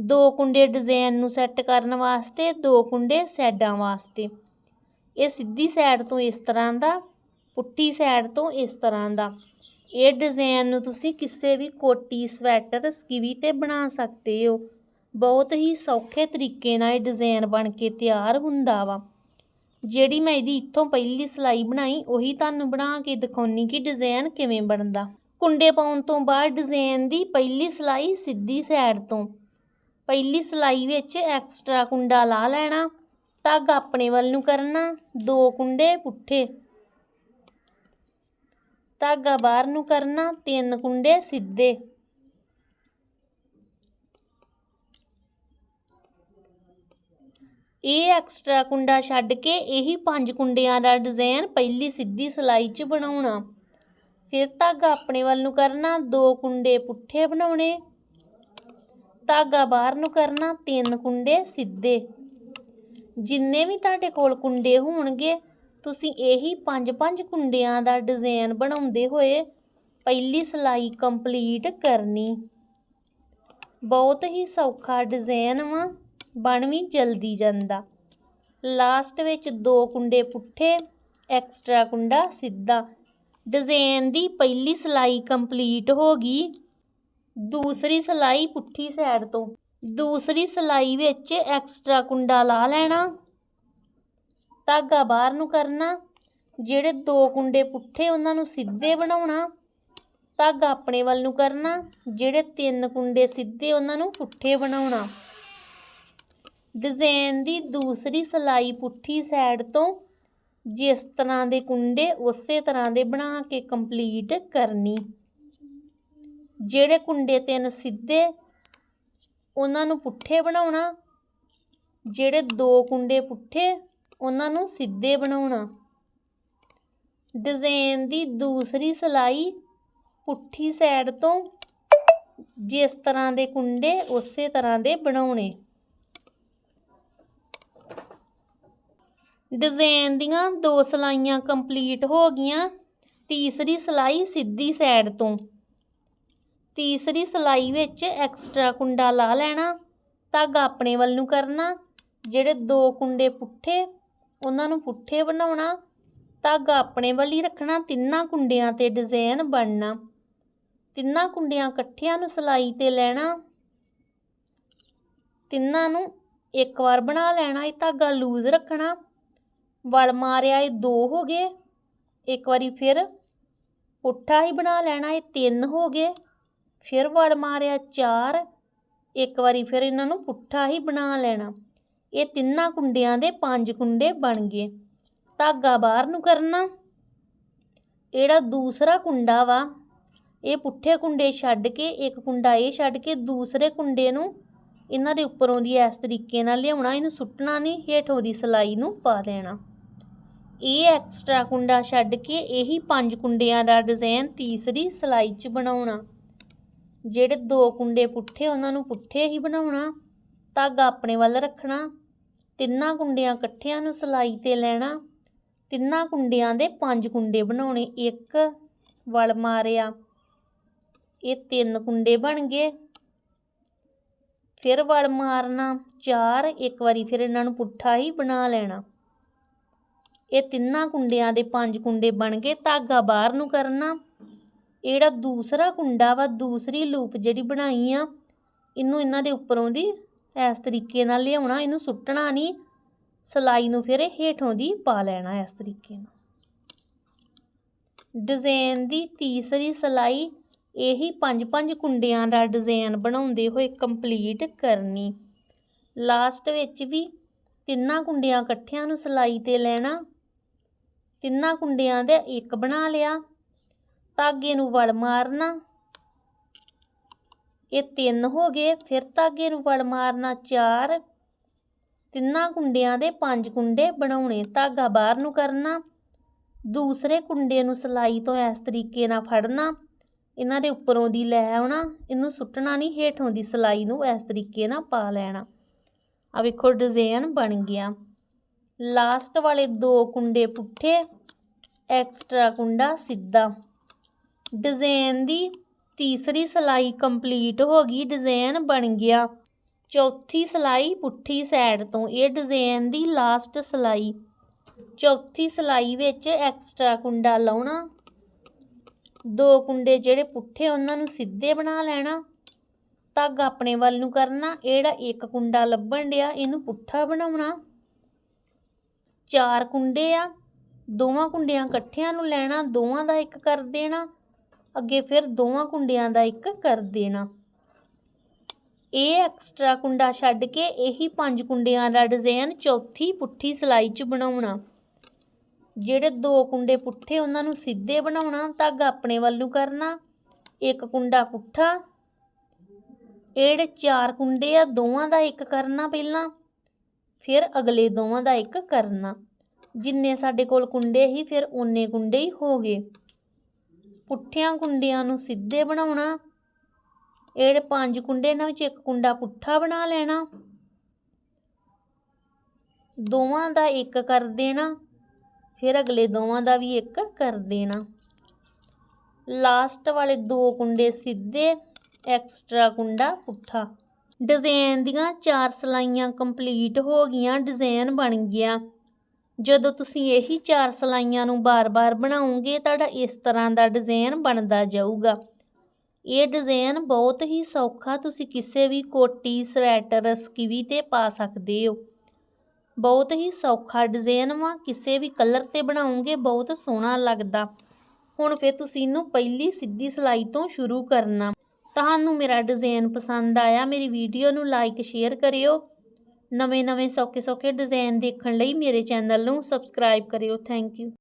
ਦੋ ਕੁੰਡੇ ਡਿਜ਼ਾਈਨ ਨੂੰ ਸੈੱਟ ਕਰਨ ਵਾਸਤੇ, ਦੋ ਕੁੰਡੇ ਸਾਈਡਾਂ ਵਾਸਤੇ। ਇਹ ਸਿੱਧੀ ਸਾਈਡ ਤੋਂ ਇਸ ਤਰ੍ਹਾਂ ਦਾ, ਪੁੱਠੀ ਸਾਈਡ ਤੋਂ ਇਸ ਤਰ੍ਹਾਂ ਦਾ। ਇਹ ਡਿਜ਼ਾਈਨ ਨੂੰ ਤੁਸੀਂ ਕਿਸੇ ਵੀ ਕੋਟੀ, ਸਵੈਟਰ, ਸਕਿਵੀ ਤੇ ਬਣਾ ਸਕਦੇ ਹੋ। ਬਹੁਤ ਹੀ ਸੌਖੇ ਤਰੀਕੇ ਨਾਲ ਇਹ ਡਿਜ਼ਾਈਨ ਬਣ ਕੇ ਤਿਆਰ ਹੁੰਦਾ ਵਾ। ਜਿਹੜੀ ਮੈਂ ਇਹਦੀ ਇੱਥੋਂ ਪਹਿਲੀ ਸਲਾਈ ਬਣਾਈ, ਉਹੀ ਤੁਹਾਨੂੰ ਬਣਾ ਕੇ ਦਿਖਾਉਣੀ ਕਿ ਡਿਜ਼ਾਈਨ ਕਿਵੇਂ ਬਣਦਾ। ਕੁੰਡੇ ਪਾਉਣ ਤੋਂ ਬਾਅਦ ਡਿਜ਼ਾਈਨ ਦੀ ਪਹਿਲੀ ਸਲਾਈ ਸਿੱਧੀ ਸਾਈਡ ਤੋਂ। ਪਹਿਲੀ ਸਲਾਈ ਵਿੱਚ ਐਕਸਟਰਾ ਕੁੰਡਾ ਲਾ ਲੈਣਾ ਧਾਗਾ ਆਪਣੇ ਵੱਲ ਨੂੰ ਕਰਨਾ, ਦੋ ਕੁੰਡੇ ਪੁੱਠੇ। ਧਾਗਾ ਬਾਹਰ ਨੂੰ ਕਰਨਾ, ਤਿੰਨ ਕੁੰਡੇ ਸਿੱਧੇ। ਇਹ ਐਕਸਟਰਾ ਕੁੰਡਾ ਛੱਡ ਕੇ ਇਹੀ ਪੰਜ ਕੁੰਡਿਆਂ ਦਾ ਡਿਜ਼ਾਈਨ ਪਹਿਲੀ ਸਿੱਧੀ ਸਲਾਈ 'ਚ ਬਣਾਉਣਾ। ਫਿਰ ਧਾਗਾ ਆਪਣੇ ਵੱਲ ਨੂੰ ਕਰਨਾ, ਦੋ ਕੁੰਡੇ ਪੁੱਠੇ ਬਣਾਉਣੇ। ਧਾਗਾ ਬਾਹਰ ਨੂੰ ਕਰਨਾ, ਤਿੰਨ ਕੁੰਡੇ ਸਿੱਧੇ। ਜਿੰਨੇ ਵੀ ਤੁਹਾਡੇ ਕੋਲ ਕੁੰਡੇ ਹੋਣਗੇ, ਤੁਸੀਂ ਇਹੀ ਪੰਜ ਪੰਜ ਕੁੰਡਿਆਂ ਦਾ ਡਿਜ਼ਾਈਨ ਬਣਾਉਂਦੇ ਹੋਏ ਪਹਿਲੀ ਸਲਾਈ ਕੰਪਲੀਟ ਕਰਨੀ। ਬਹੁਤ ਹੀ ਸੌਖਾ ਡਿਜ਼ਾਈਨ ਵਾ, ਬਣ ਵੀ ਜਲਦੀ ਜਾਂਦਾ। ਲਾਸਟ ਵਿੱਚ ਦੋ ਕੁੰਡੇ ਪੁੱਠੇ, ਐਕਸਟਰਾ ਕੁੰਡਾ ਸਿੱਧਾ। ਡਿਜ਼ਾਈਨ ਦੀ ਪਹਿਲੀ ਸਲਾਈ ਕੰਪਲੀਟ ਹੋ ਗਈ। ਦੂਸਰੀ ਸਲਾਈ ਪੁੱਠੀ ਸਾਈਡ ਤੋਂ। ਦੂਸਰੀ ਸਲਾਈ ਵਿੱਚ ਐਕਸਟਰਾ ਕੁੰਡਾ ਲਾ ਲੈਣਾ। ਧਾਗਾ ਬਾਹਰ ਨੂੰ ਕਰਨਾ। ਜਿਹੜੇ ਦੋ ਕੁੰਡੇ ਪੁੱਠੇ ਉਹਨਾਂ ਨੂੰ ਸਿੱਧੇ ਬਣਾਉਣਾ। ਧਾਗਾ ਆਪਣੇ ਵੱਲ ਨੂੰ ਕਰਨਾ। ਜਿਹੜੇ ਤਿੰਨ ਕੁੰਡੇ ਸਿੱਧੇ ਉਹਨਾਂ ਨੂੰ ਪੁੱਠੇ ਬਣਾਉਣਾ। ਡਿਜ਼ਾਈਨ ਦੀ ਦੂਸਰੀ ਸਲਾਈ ਪੁੱਠੀ ਸਾਈਡ ਤੋਂ ਜਿਸ ਤਰ੍ਹਾਂ ਦੇ ਕੁੰਡੇ ਉਸੇ ਤਰ੍ਹਾਂ ਦੇ ਬਣਾ ਕੇ ਕੰਪਲੀਟ ਕਰਨੀ। ਜਿਹੜੇ ਕੁੰਡੇ ਤਿੰਨ ਸਿੱਧੇ, ਉਹਨਾਂ ਨੂੰ ਪੁੱਠੇ ਬਣਾਉਣਾ। ਜਿਹੜੇ ਦੋ ਕੁੰਡੇ ਪੁੱਠੇ, ਉਹਨਾਂ ਨੂੰ ਸਿੱਧੇ ਬਣਾਉਣਾ। ਡਿਜ਼ਾਈਨ ਦੀ ਦੂਸਰੀ ਸਲਾਈ ਪੁੱਠੀ ਸਾਈਡ ਤੋਂ ਜਿਸ ਤਰ੍ਹਾਂ ਦੇ ਕੁੰਡੇ, ਉਸੇ ਤਰ੍ਹਾਂ ਦੇ ਬਣਾਉਣੇ। ਡਿਜ਼ਾਈਨ ਦੀਆਂ ਦੋ ਸਲਾਈਆਂ ਕੰਪਲੀਟ ਹੋ ਗਈਆਂ। ਤੀਸਰੀ ਸਲਾਈ ਸਿੱਧੀ ਸਾਈਡ ਤੋਂ। ਤੀਸਰੀ ਸਲਾਈ ਵਿੱਚ ਐਕਸਟਰਾ ਕੁੰਡਾ ਲਾ ਲੈਣਾ, ਧਾਗਾ ਆਪਣੇ ਵੱਲ ਨੂੰ ਕਰਨਾ, ਜਿਹੜੇ ਦੋ ਕੁੰਡੇ ਪੁੱਠੇ, ਉਹਨਾਂ ਨੂੰ ਪੁੱਠੇ ਬਣਾਉਣਾ, ਧਾਗਾ ਆਪਣੇ ਵੱਲ ਹੀ ਰੱਖਣਾ, ਤਿੰਨਾਂ ਕੁੰਡਿਆਂ ਤੇ ਡਿਜ਼ਾਈਨ ਬਣਨਾ। ਤਿੰਨਾਂ ਕੁੰਡਿਆਂ ਇਕੱਠਿਆਂ ਨੂੰ ਸਲਾਈ ਤੇ ਲੈਣਾ। ਤਿੰਨਾਂ ਨੂੰ ਇੱਕ ਵਾਰ ਬਣਾ ਲੈਣਾ, ਇਹ ਧਾਗਾ ਲੂਜ਼ ਰੱਖਣਾ। ਵਲ ਮਾਰਿਆ ਇਹ ਦੋ ਹੋ ਗਏ, ਇੱਕ ਵਾਰੀ ਫਿਰ ਪੁੱਠਾ ਹੀ ਬਣਾ ਲੈਣਾ, ਇਹ ਤਿੰਨ ਹੋ ਗਏ। ਫਿਰ ਵੜ ਮਾਰਿਆ ਚਾਰ, ਇੱਕ ਵਾਰੀ ਫਿਰ ਇਹਨਾਂ ਨੂੰ ਪੁੱਠਾ ਹੀ ਬਣਾ ਲੈਣਾ। ਇਹ ਤਿੰਨਾਂ ਕੁੰਡਿਆਂ ਦੇ ਪੰਜ ਕੁੰਡੇ ਬਣ ਗਏ। ਧਾਗਾ ਬਾਹਰ ਨੂੰ ਕਰਨਾ। ਜਿਹੜਾ ਦੂਸਰਾ ਕੁੰਡਾ ਵਾ। ਇਹ ਪੁੱਠੇ ਕੁੰਡੇ ਛੱਡ ਕੇ, ਇੱਕ ਕੁੰਡਾ ਇਹ ਛੱਡ ਕੇ, ਦੂਸਰੇ ਕੁੰਡੇ ਨੂੰ ਇਹਨਾਂ ਦੇ ਉੱਪਰੋਂ ਦੀ ਇਸ ਤਰੀਕੇ ਨਾਲ ਲਿਆਉਣਾ। ਇਹਨੂੰ ਸੁੱਟਣਾ ਨਹੀਂ, ਹੇਠੋਂ ਦੀ ਸਲਾਈ ਨੂੰ ਪਾ ਦੇਣਾ। ਇਹ ਐਕਸਟਰਾ ਕੁੰਡਾ ਛੱਡ ਕੇ, ਇਹੀ ਪੰਜ ਕੁੰਡਿਆਂ ਦਾ ਡਿਜ਼ਾਈਨ ਤੀਸਰੀ ਸਲਾਈ 'ਚ ਬਣਾਉਣਾ। ਜਿਹੜੇ ਦੋ ਕੁੰਡੇ ਪੁੱਠੇ, ਉਹਨਾਂ ਨੂੰ ਪੁੱਠੇ ਹੀ ਬਣਾਉਣਾ, ਧਾਗਾ ਆਪਣੇ ਵੱਲ ਰੱਖਣਾ, ਤਿੰਨਾਂ ਕੁੰਡਿਆਂ ਇਕੱਠਿਆਂ ਨੂੰ ਸਲਾਈ ਤੇ ਲੈਣਾ, ਤਿੰਨਾਂ ਕੁੰਡਿਆਂ ਦੇ ਪੰਜ ਕੁੰਡੇ ਬਣਾਉਣੇ, ਇੱਕ ਵਲ ਮਾਰਿਆ, ਇਹ ਤਿੰਨ ਕੁੰਡੇ ਬਣ ਗਏ। ਫਿਰ ਵਲ ਮਾਰਨਾ ਚਾਰ, ਇੱਕ ਵਾਰੀ ਫਿਰ ਇਹਨਾਂ ਨੂੰ ਪੁੱਠਾ ਹੀ ਬਣਾ ਲੈਣਾ। ਇਹ ਤਿੰਨਾਂ ਕੁੰਡਿਆਂ ਦੇ ਪੰਜ ਕੁੰਡੇ ਬਣ ਗਏ, ਧਾਗਾ ਬਾਹਰ ਨੂੰ ਕਰਨਾ ਜਿਹੜਾ ਦੂਸਰਾ ਕੁੰਡਾ ਵਾ, ਦੂਸਰੀ ਲੂਪ ਜਿਹੜੀ ਬਣਾਈ ਆ, ਇਹਨੂੰ ਇਹਨਾਂ ਦੇ ਉੱਪਰੋਂ ਦੀ ਇਸ ਤਰੀਕੇ ਨਾਲ ਲਿਆਉਣਾ, ਇਹਨੂੰ ਸੁੱਟਣਾ ਨਹੀਂ, ਸਲਾਈ ਨੂੰ ਫਿਰ ਹੇਠੋਂ ਦੀ ਪਾ ਲੈਣਾ ਇਸ ਤਰੀਕੇ ਨਾਲ। ਡਿਜ਼ਾਈਨ ਦੀ ਤੀਸਰੀ ਸਲਾਈ, ਇਹੀ ਪੰਜ ਪੰਜ ਕੁੰਡਿਆਂ ਦਾ ਡਿਜ਼ਾਈਨ ਬਣਾਉਂਦੇ ਹੋਏ ਕੰਪਲੀਟ ਕਰਨੀ। ਲਾਸਟ ਵਿੱਚ ਵੀ ਤਿੰਨਾਂ ਕੁੰਡਿਆਂ ਇਕੱਠਿਆਂ ਨੂੰ ਸਲਾਈ ਤੇ ਲੈਣਾ, ਤਿੰਨਾਂ ਕੁੰਡਿਆਂ ਦਾ ਇੱਕ ਬਣਾ ਲਿਆ ਧਾਗੇ ਨੂੰ ਵਲ ਮਾਰਨਾ। ਇਹ ਤਿੰਨ ਹੋ ਗਏ, ਫਿਰ ਧਾਗੇ ਨੂੰ ਵਲ ਮਾਰਨਾ ਚਾਰ। ਤਿੰਨਾਂ ਕੁੰਡਿਆਂ ਦੇ ਪੰਜ ਕੁੰਡੇ ਬਣਾਉਣੇ, ਧਾਗਾ ਬਾਹਰ ਨੂੰ ਕਰਨਾ। ਦੂਸਰੇ ਕੁੰਡੇ ਨੂੰ ਸਲਾਈ ਤੋਂ ਇਸ ਤਰੀਕੇ ਨਾਲ ਫੜਨਾ। ਇਹਨਾਂ ਦੇ ਉੱਪਰੋਂ ਦੀ ਲੈ ਆਉਣਾ, ਇਹਨੂੰ ਸੁੱਟਣਾ ਨਹੀਂ, ਹੇਠੋਂ ਦੀ ਸਲਾਈ ਨੂੰ ਇਸ ਤਰੀਕੇ ਨਾਲ ਪਾ ਲੈਣਾ। ਆ ਵੇਖੋ ਡਿਜ਼ਾਈਨ ਬਣ ਗਿਆ। ਲਾਸਟ ਵਾਲੇ ਦੋ ਕੁੰਡੇ ਪੁੱਠੇ, ਐਕਸਟਰਾ ਕੁੰਡਾ ਸਿੱਧਾ। ਡਿਜ਼ਾਈਨ ਦੀ ਤੀਸਰੀ ਸਲਾਈ ਕੰਪਲੀਟ ਹੋ ਗਈ ਡਿਜ਼ਾਈਨ ਬਣ ਗਿਆ। ਚੌਥੀ ਸਲਾਈ ਪੁੱਠੀ ਸਾਈਡ ਤੋਂ, ਇਹ ਡਿਜ਼ਾਈਨ ਦੀ ਲਾਸਟ ਸਲਾਈ। ਚੌਥੀ ਸਲਾਈ ਵਿੱਚ ਐਕਸਟਰਾ ਕੁੰਡਾ ਲਾਉਣਾ। ਦੋ ਕੁੰਡੇ ਜਿਹੜੇ ਪੁੱਠੇ, ਉਹਨਾਂ ਨੂੰ ਸਿੱਧੇ ਬਣਾ ਲੈਣਾ। ਧਾਗਾ ਆਪਣੇ ਵੱਲ ਨੂੰ ਕਰਨਾ ਇਹ ਇੱਕ ਕੁੰਡਾ ਲੱਭਣ ਡਿਆ, ਇਹਨੂੰ ਪੁੱਠਾ ਬਣਾਉਣਾ। ਚਾਰ ਕੁੰਡੇ ਆ, ਦੋਵਾਂ ਕੁੰਡਿਆਂ ਇਕੱਠਿਆਂ ਨੂੰ ਲੈਣਾ, ਦੋਵਾਂ ਦਾ ਇੱਕ ਕਰ ਦੇਣਾ। ਅੱਗੇ ਫਿਰ ਦੋਵਾਂ ਕੁੰਡਿਆਂ ਦਾ ਇੱਕ ਕਰ ਦੇਣਾ। ਇਹ ਐਕਸਟਰਾ ਕੁੰਡਾ ਛੱਡ ਕੇ ਇਹੀ ਪੰਜ ਕੁੰਡਿਆਂ ਦਾ ਡਿਜ਼ਾਈਨ ਚੌਥੀ ਪੁੱਠੀ ਸਲਾਈ 'ਚ ਬਣਾਉਣਾ। ਜਿਹੜੇ ਦੋ ਕੁੰਡੇ ਪੁੱਠੇ ਉਹਨਾਂ ਨੂੰ ਸਿੱਧੇ ਬਣਾਉਣਾ ਧਾਗਾ ਆਪਣੇ ਵੱਲ ਨੂੰ ਕਰਨਾ। ਇੱਕ ਕੁੰਡਾ ਪੁੱਠਾ। ਇਹ ਜਿਹੜੇ ਚਾਰ ਕੁੰਡੇ ਆ, ਦੋਵਾਂ ਦਾ ਇੱਕ ਕਰਨਾ ਪਹਿਲਾਂ, ਫਿਰ ਅਗਲੇ ਦੋਵਾਂ ਦਾ ਇੱਕ ਕਰਨਾ। ਜਿੰਨੇ ਸਾਡੇ ਕੋਲ ਕੁੰਡੇ ਸੀ, ਫਿਰ ਓਨੇ ਕੁੰਡੇ ਹੀ ਹੋ ਗਏ। ਪੁੱਠਿਆਂ ਕੁੰਡਿਆਂ ਨੂੰ ਸਿੱਧੇ ਬਣਾਉਣਾ, ਇਹ ਪੰਜ ਕੁੰਡੇ ਇਹਨਾਂ ਵਿੱਚ ਇੱਕ ਕੁੰਡਾ ਪੁੱਠਾ ਬਣਾ ਲੈਣਾ, ਦੋਵਾਂ ਦਾ ਇੱਕ ਕਰ ਦੇਣਾ, ਫਿਰ ਅਗਲੇ ਦੋਵਾਂ ਦਾ ਵੀ ਇੱਕ ਕਰ ਦੇਣਾ। ਲਾਸਟ ਵਾਲੇ ਦੋ ਕੁੰਡੇ ਸਿੱਧੇ, ਐਕਸਟਰਾ ਕੁੰਡਾ ਪੁੱਠਾ। ਡਿਜ਼ਾਈਨ ਦੀਆਂ ਚਾਰ ਸਲਾਈਆਂ ਕੰਪਲੀਟ ਹੋ ਗਈਆਂ ਡਿਜ਼ਾਈਨ ਬਣ ਗਿਆ। ਜਦੋਂ ਤੁਸੀਂ ਇਹੀ ਚਾਰ ਸਲਾਈਆਂ ਨੂੰ ਬਾਰ-ਬਾਰ ਬਣਾਉਂਗੇ ਤੁਹਾਡਾ ਇਸ ਤਰ੍ਹਾਂ ਦਾ ਡਿਜ਼ਾਈਨ ਬਣਦਾ ਜਾਊਗਾ। ਇਹ ਡਿਜ਼ਾਈਨ ਬਹੁਤ ਹੀ ਸੌਖਾ ਤੁਸੀਂ ਕਿਸੇ ਵੀ ਕੋਟੀ, ਸਵੈਟਰ, ਸਕੀਵੀ ਤੇ ਪਾ ਸਕਦੇ ਹੋ। ਬਹੁਤ ਹੀ ਸੌਖਾ ਡਿਜ਼ਾਈਨ ਵਾ, ਕਿਸੇ ਵੀ ਕਲਰ ਤੇ ਬਣਾਉਂਗੇ ਬਹੁਤ ਸੋਹਣਾ ਲੱਗਦਾ। ਹੁਣ ਫਿਰ ਤੁਸੀਂ ਇਹਨੂੰ ਪਹਿਲੀ ਸਿੱਧੀ ਸਲਾਈ ਤੋਂ ਸ਼ੁਰੂ ਕਰਨਾ। ਤੁਹਾਨੂੰ ਮੇਰਾ ਡਿਜ਼ਾਈਨ ਪਸੰਦ ਆਇਆ, ਮੇਰੀ ਵੀਡੀਓ ਨੂੰ ਲਾਈਕ ਸ਼ੇਅਰ ਕਰਿਓ। ਨਵੇਂ ਨਵੇਂ ਸੌਖੇ ਸੌਖੇ ਡਿਜ਼ਾਈਨ ਦੇਖਣ ਲਈ ਮੇਰੇ ਚੈਨਲ ਨੂੰ ਸਬਸਕ੍ਰਾਈਬ ਕਰਿਓ। Thank you